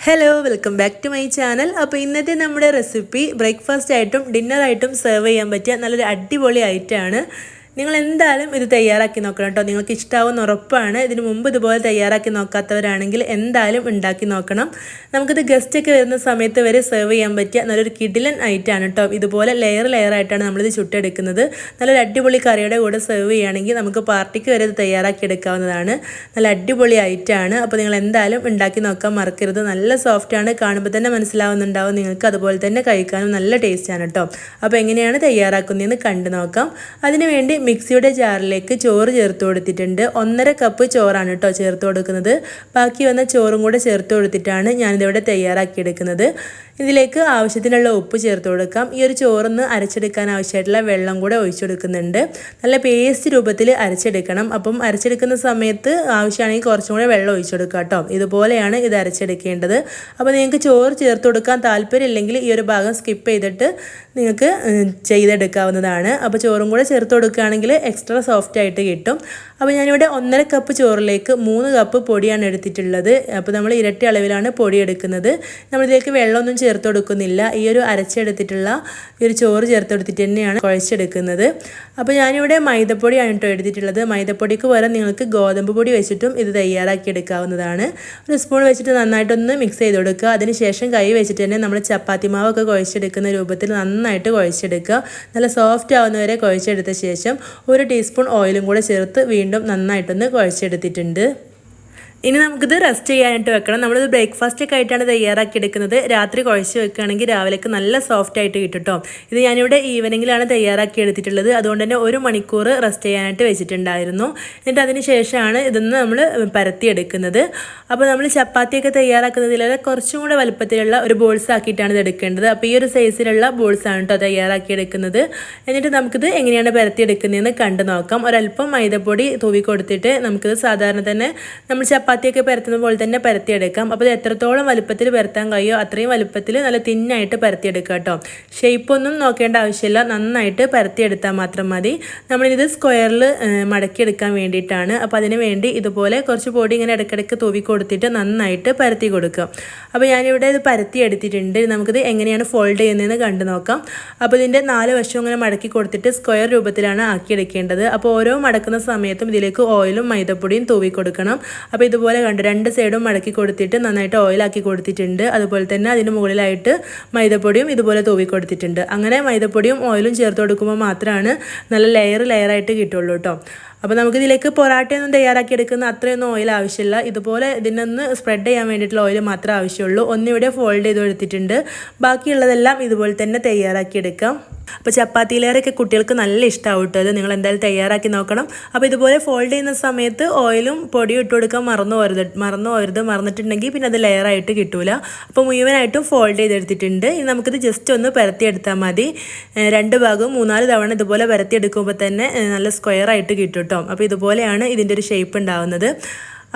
Hello welcome back to my channel അപ്പോൾ ഇന്നത്തെ നമ്മുടെ റെസിപ്പി ബ്രേക്ക്ഫാസ്റ്റ് ആയിട്ടും ഡിന്നറായിട്ടും സെർവ് ചെയ്യാൻ പറ്റിയ നല്ലൊരു അടിപൊളി ഐറ്റമാണ് നിങ്ങൾ എന്തായാലും ഇത് തയ്യാറാക്കി നോക്കണം കേട്ടോ. നിങ്ങൾക്ക് ഇഷ്ടാവുന്ന ഉറപ്പാണ്. ഇതിന് മുമ്പ് ഇതുപോലെ തയ്യാറാക്കി നോക്കാത്തവരാണെങ്കിൽ എന്തായാലും ഉണ്ടാക്കി നോക്കണം. നമുക്കിത് ഗസ്റ്റൊക്കെ വരുന്ന സമയത്ത് വരെ സെർവ് ചെയ്യാൻ പറ്റിയ നല്ലൊരു കിഡിലൻ ഐറ്റാണ് കേട്ടോ. ഇതുപോലെ ലെയർ ലെയർ ആയിട്ടാണ് നമ്മളിത് ചുട്ടെടുക്കുന്നത്. നല്ലൊരു അടിപൊളി കറിയുടെ കൂടെ സെർവ് ചെയ്യുകയാണെങ്കിൽ നമുക്ക് പാർട്ടിക്ക് വരെ ഇത് തയ്യാറാക്കി എടുക്കാവുന്നതാണ്. നല്ല അടിപൊളി ഐറ്റാണ് അപ്പോൾ നിങ്ങൾ എന്തായാലും ഉണ്ടാക്കി നോക്കാൻ മറക്കരുത്. നല്ല സോഫ്റ്റാണ് കാണുമ്പോൾ തന്നെ മനസ്സിലാവുന്നുണ്ടാവും. നിങ്ങൾക്ക് അതുപോലെ തന്നെ കഴിക്കാനും നല്ല ടേസ്റ്റാണ് കേട്ടോ. അപ്പോൾ എങ്ങനെയാണ് തയ്യാറാക്കുന്നതെന്ന് കണ്ടു നോക്കാം. അതിനുവേണ്ടി മിക്സിയുടെ ജാറിലേക്ക് ചോറ് ചേർത്ത് കൊടുത്തിട്ടുണ്ട്. ഒന്നര കപ്പ് ചോറാണ് കേട്ടോ ചേർത്ത് കൊടുക്കുന്നത്. ബാക്കി വന്ന ചോറും കൂടെ ചേർത്ത് കൊടുത്തിട്ടാണ് ഞാനിതിവിടെ തയ്യാറാക്കിയെടുക്കുന്നത്. ഇതിലേക്ക് ആവശ്യത്തിനുള്ള ഉപ്പ് ചേർത്ത് കൊടുക്കാം. ഈ ഒരു ചോറൊന്ന് അരച്ചെടുക്കാൻ ആവശ്യമായിട്ടുള്ള വെള്ളം കൂടെ ഒഴിച്ചെടുക്കുന്നുണ്ട് നല്ല പേസ്റ്റ് രൂപത്തിൽ അരച്ചെടുക്കണം. അപ്പം അരച്ചെടുക്കുന്ന സമയത്ത് ആവശ്യമാണെങ്കിൽ കുറച്ചും കൂടെ വെള്ളം ഒഴിച്ചെടുക്കുക കേട്ടോ ഇതുപോലെയാണ് ഇത് അരച്ചെടുക്കേണ്ടത്. അപ്പോൾ നിങ്ങൾക്ക് ചോറ് ചേർത്ത് കൊടുക്കാൻ താല്പര്യമില്ലെങ്കിൽ ഈ ഒരു ഭാഗം സ്കിപ്പ് ചെയ്തിട്ട് നിങ്ങൾക്ക് ചെയ്തെടുക്കാവുന്നതാണ്. അപ്പോൾ ചോറും കൂടെ ചേർത്ത് കൊടുക്കുകയാണെങ്കിൽ എക്സ്ട്രാ സോഫ്റ്റ് ആയിട്ട് കിട്ടും. അപ്പോൾ ഞാനിവിടെ ഒന്നര കപ്പ് ചോറിലേക്ക് മൂന്ന് കപ്പ് പൊടിയാണ് എടുത്തിട്ടുള്ളത്. അപ്പോൾ നമ്മൾ ഇരട്ടി അളവിലാണ് പൊടി എടുക്കുന്നത്. നമ്മളിതിലേക്ക് വെള്ളമൊന്നും ചേർത്ത് കൊടുക്കുന്നില്ല. ഈ ഒരു അരച്ചെടുത്തിട്ടുള്ള ഈ ഒരു ചോറ് ചേർത്ത് കൊടുത്തിട്ട് തന്നെയാണ് കുഴച്ചെടുക്കുന്നത്. അപ്പോൾ ഞാനിവിടെ മൈദപ്പൊടിയാണ് കേട്ടോ എടുത്തിട്ടുള്ളത്. മൈദപ്പൊടിക്ക് പകരം നിങ്ങൾക്ക് ഗോതമ്പ് പൊടി വെച്ചിട്ടും ഇത് തയ്യാറാക്കി എടുക്കാവുന്നതാണ്. ഒരു സ്പൂൺ വെച്ചിട്ട് നന്നായിട്ടൊന്ന് മിക്സ് ചെയ്ത് കൊടുക്കുക. അതിനുശേഷം കൈ വെച്ചിട്ട് തന്നെ നമ്മൾ ചപ്പാത്തി മാവൊക്കെ കുഴച്ചെടുക്കുന്ന രൂപത്തിൽ നന്നായിട്ട് കുഴച്ചെടുക്കുക. നല്ല സോഫ്റ്റ് ആവുന്നവരെ കുഴച്ചെടുത്ത ശേഷം ഒരു ടീസ്പൂൺ ഓയിലും കൂടെ ചേർത്ത് വീണ്ടും നന്നായിട്ടൊന്ന് കുഴച്ചെടുത്തിട്ടുണ്ട്. ഇനി നമുക്കിത് റെസ്റ്റ് ചെയ്യാനായിട്ട് വെക്കണം. നമ്മളിത് ബ്രേക്ക്ഫാസ്റ്റ് ഒക്കെ ആയിട്ടാണ് തയ്യാറാക്കി എടുക്കുന്നത്. രാത്രി കുഴച്ച് വെക്കുകയാണെങ്കിൽ രാവിലേക്ക് നല്ല സോഫ്റ്റ് ആയിട്ട് കിട്ടും കേട്ടോ ഇത് ഞാനിവിടെ ഈവനിങ്ങിലാണ് തയ്യാറാക്കി എടുത്തിട്ടുള്ളത്. അതുകൊണ്ട് തന്നെ ഒരു മണിക്കൂർ റെസ്റ്റ് ചെയ്യാനായിട്ട് വെച്ചിട്ടുണ്ടായിരുന്നു. എന്നിട്ട് അതിന് ശേഷമാണ് ഇതൊന്ന് നമ്മൾ പരത്തി എടുക്കുന്നത് അപ്പോൾ നമ്മൾ ചപ്പാത്തിയൊക്കെ തയ്യാറാക്കുന്നതിലെ കുറച്ചും കൂടെ വലുപ്പത്തിലുള്ള ഒരു ബോൾസ് ആക്കിയിട്ടാണ് ഇത് എടുക്കേണ്ടത്. അപ്പോൾ ഈ ഒരു സൈസിലുള്ള ബോൾസാണ് കേട്ടോ തയ്യാറാക്കി എടുക്കുന്നത്. എന്നിട്ട് നമുക്കിത് എങ്ങനെയാണ് പരത്തി പരത്തിയെടുക്കുന്നതെന്ന് കണ്ടു നോക്കാം. ഒരല്പം മൈദപ്പൊടി തൂവി കൊടുത്തിട്ട് നമുക്കിത് സാധാരണ തന്നെ നമ്മൾ ചപ്പാത്തിയൊക്കെ പരത്തുന്ന പോലെ തന്നെ പരത്തിയെടുക്കാം. അപ്പോൾ ഇത് എത്രത്തോളം വലുപ്പത്തിൽ പരത്താൻ കഴിയുമോ അത്രയും വലുപ്പത്തിൽ നല്ല തിന്നായിട്ട് പരത്തിയെടുക്കുക കേട്ടോ. ഷേപ്പൊന്നും നോക്കേണ്ട ആവശ്യമില്ല. നന്നായിട്ട് പരത്തിയെടുത്താൽ മാത്രം മതി. നമ്മളിത് സ്ക്വയറിൽ മടക്കിയെടുക്കാൻ വേണ്ടിയിട്ടാണ്. അപ്പോൾ അതിന് വേണ്ടി ഇതുപോലെ കുറച്ച് പൊടി ഇങ്ങനെ ഇടയ്ക്കിടയ്ക്ക് തൂവി കൊടുത്തിട്ട് നന്നായിട്ട് പരത്തി കൊടുക്കുക. അപ്പോൾ ഞാനിവിടെ ഇത് പരത്തി എടുത്തിട്ടുണ്ട്. നമുക്കിത് എങ്ങനെയാണ് ഫോൾഡ് ചെയ്യുന്നതെന്ന് കണ്ടു നോക്കാം. അപ്പോൾ ഇതിന്റെ നാല് വശവും ഇങ്ങനെ മടക്കി കൊടുത്തിട്ട് സ്ക്വയർ രൂപത്തിലാണ് ആക്കിയെടുക്കേണ്ടത്. അപ്പോൾ ഓരോ മടക്കുന്ന സമയത്തും ഇതിലേക്ക് ഓയിലും മൈദപ്പൊടിയും തൂവി കൊടുക്കണം. അപ്പോൾ ഇത് ഇതുപോലെ കണ്ട്. രണ്ട് സൈഡും മടക്കി കൊടുത്തിട്ട് നന്നായിട്ട് ഓയിലാക്കി കൊടുത്തിട്ടുണ്ട്. അതുപോലെ തന്നെ അതിന് മുകളിലായിട്ട് മൈദപ്പൊടിയും ഇതുപോലെ തൂവി കൊടുത്തിട്ടുണ്ട്. അങ്ങനെ മൈദപ്പൊടിയും ഓയിലും ചേർത്ത് കൊടുക്കുമ്പോൾ മാത്രമാണ് നല്ല ലെയർ ലെയറായിട്ട് കിട്ടുള്ളൂ കേട്ടോ അപ്പോൾ നമുക്കിതിലേക്ക് പൊറാട്ടയൊന്നും തയ്യാറാക്കി എടുക്കുന്ന അത്രയൊന്നും ഓയിൽ ആവശ്യമില്ല. ഇതുപോലെ ഇതിനൊന്ന് സ്പ്രെഡ് ചെയ്യാൻ വേണ്ടിയിട്ടുള്ള ഓയിൽ മാത്രമേ ആവശ്യമുള്ളൂ. ഒന്നിവിടെ ഫോൾഡ് ചെയ്ത് എടുത്തിട്ടുണ്ട്. ബാക്കിയുള്ളതെല്ലാം ഇതുപോലെ തന്നെ തയ്യാറാക്കി എടുക്കാം അപ്പോൾ ചപ്പാത്തിയിലേറെയൊക്കെ കുട്ടികൾക്ക് നല്ല ഇഷ്ടമാവും കേട്ടോ അത് നിങ്ങൾ എന്തായാലും തയ്യാറാക്കി നോക്കണം. അപ്പോൾ ഇതുപോലെ ഫോൾഡ് ചെയ്യുന്ന സമയത്ത് ഓയിലും പൊടിയും ഇട്ട് കൊടുക്കാൻ മറന്നു പോരുത് മറന്നു പോരുത്. മറന്നിട്ടുണ്ടെങ്കിൽ പിന്നെ അത് ലെയറായിട്ട് കിട്ടൂല. അപ്പോൾ മുഴുവനായിട്ടും ഫോൾഡ് ചെയ്തെടുത്തിട്ടുണ്ട് ഇനി നമുക്കിത് ജസ്റ്റ് ഒന്ന് പരത്തിയെടുത്താൽ മതി. രണ്ട് ഭാഗവും മൂന്നാൽ തവണ ഇതുപോലെ പരത്തിയെടുക്കുമ്പോൾ തന്നെ നല്ല സ്ക്വയറായിട്ട് കിട്ടും കേട്ടോ. അപ്പോൾ ഇതുപോലെയാണ് ഇതിന്റെ ഒരു ഷേപ്പ് ഉണ്ടാവുന്നത്.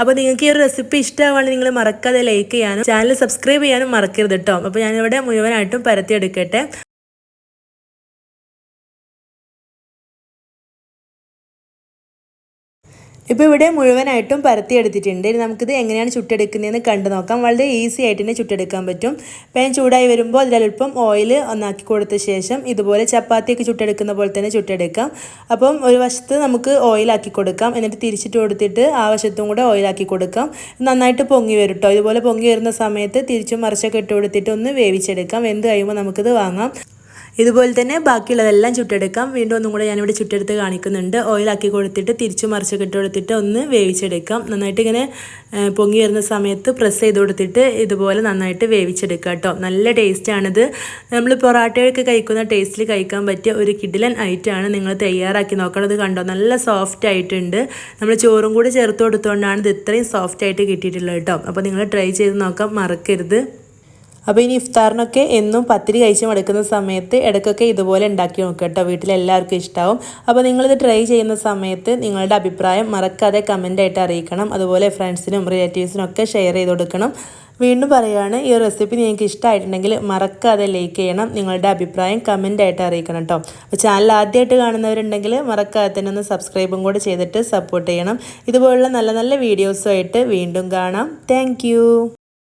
അപ്പോൾ നിങ്ങൾക്ക് ഈ ഒരു റെസിപ്പി ഇഷ്ടമാണെങ്കിൽ നിങ്ങൾ മറക്കാതെ ലൈക്ക് ചെയ്യാനും ചാനൽ സബ്സ്ക്രൈബ് ചെയ്യാനും മറക്കരുത് കേട്ടോ അപ്പോൾ ഞാനിവിടെ മുഴുവനായിട്ടും പരത്തിയെടുക്കട്ടെ ഇപ്പോൾ ഇവിടെ മുഴുവനായിട്ടും പരത്തിയെടുത്തിട്ടുണ്ട് ഇനി നമുക്കിത് എങ്ങനെയാണ് ചുട്ടെടുക്കുന്നതെന്ന് കണ്ടു നോക്കാം. വളരെ ഈസി ആയിട്ട് തന്നെ ചുട്ടെടുക്കാൻ പറ്റും. പാൻ ചൂടായി വരുമ്പോൾ അതിലൽപ്പം ഓയിൽ ഒന്നാക്കി കൊടുത്ത ശേഷം ഇതുപോലെ ചപ്പാത്തിയൊക്കെ ചുട്ടെടുക്കുന്ന പോലെ തന്നെ ചുട്ടെടുക്കാം. അപ്പം ഒരു വശത്ത് നമുക്ക് ഓയിലാക്കി കൊടുക്കാം. എന്നിട്ട് തിരിച്ചിട്ട് കൊടുത്തിട്ട് ആ വശത്തും കൂടെ ഓയിലാക്കി കൊടുക്കാം. നന്നായിട്ട് പൊങ്ങി വരും കേട്ടോ ഇതുപോലെ പൊങ്ങി വരുന്ന സമയത്ത് തിരിച്ചും മറിച്ചൊക്കെ ഇട്ട് കൊടുത്തിട്ട് ഒന്ന് വേവിച്ചെടുക്കാം. വെന്ത് കഴിയുമ്പോൾ നമുക്കിത് വാങ്ങാം. ഇതുപോലെ തന്നെ ബാക്കിയുള്ളതെല്ലാം ചുട്ടെടുക്കാം. വീണ്ടും ഒന്നും കൂടെ ഞാനിവിടെ ചുട്ടെടുത്ത് കാണിക്കുന്നുണ്ട്. ഓയിലാക്കി കൊടുത്തിട്ട് തിരിച്ചു മറിച്ച് ഇട്ട് കൊടുത്തിട്ട് ഒന്ന് വേവിച്ചെടുക്കാം. നന്നായിട്ട് ഇങ്ങനെ പൊങ്ങി വരുന്ന സമയത്ത് പ്രസ് ചെയ്ത് കൊടുത്തിട്ട് ഇതുപോലെ നന്നായിട്ട് വേവിച്ചെടുക്കുക കേട്ടോ. നല്ല ടേസ്റ്റാണിത് നമ്മൾ പൊറാട്ടയൊക്കെ കഴിക്കുന്ന ടേസ്റ്റിൽ കഴിക്കാൻ പറ്റിയ ഒരു കിഡിലൻ ഐറ്റമാണ് നിങ്ങൾ തയ്യാറാക്കി നോക്കണത് കണ്ടോ? നല്ല സോഫ്റ്റ് ആയിട്ടുണ്ട്. നമ്മൾ ചോറും കൂടി ചേർത്ത് കൊടുത്തുകൊണ്ടാണ് ഇത് ഇത്രയും സോഫ്റ്റ് ആയിട്ട് കിട്ടിയിട്ടുള്ളത് കേട്ടോ. അപ്പോൾ നിങ്ങൾ ട്രൈ ചെയ്ത് നോക്കാം. മറക്കരുത്. അപ്പോൾ ഇനി ഇഫ്താറിനൊക്കെ എന്നും പത്തിരി കഴിച്ച് മടുക്കുന്ന സമയത്ത് ഇടയ്ക്കൊക്കെ ഇതുപോലെ ഉണ്ടാക്കി നോക്കുക കേട്ടോ. വീട്ടിലെല്ലാവർക്കും ഇഷ്ടമാവും അപ്പോൾ നിങ്ങളിത് ട്രൈ ചെയ്യുന്ന സമയത്ത് നിങ്ങളുടെ അഭിപ്രായം മറക്കാതെ കമന്റായിട്ട് അറിയിക്കണം. അതുപോലെ ഫ്രണ്ട്സിനും റിലേറ്റീവ്സിനും ഒക്കെ ഷെയർ ചെയ്ത് കൊടുക്കണം. വീണ്ടും പറയുകയാണ് ഈ റെസിപ്പി നിങ്ങൾക്ക് ഇഷ്ടമായിട്ടുണ്ടെങ്കിൽ മറക്കാതെ ലൈക്ക് ചെയ്യണം. നിങ്ങളുടെ അഭിപ്രായം കമന്റായിട്ട് അറിയിക്കണം കേട്ടോ. അപ്പോൾ ചാനൽ ആദ്യമായിട്ട് കാണുന്നവരുണ്ടെങ്കിൽ മറക്കാതെ തന്നെ ഒന്ന് സബ്സ്ക്രൈബും കൂടെ ചെയ്തിട്ട് സപ്പോർട്ട് ചെയ്യണം. ഇതുപോലുള്ള നല്ല നല്ല വീഡിയോസുമായിട്ട് വീണ്ടും കാണാം. താങ്ക്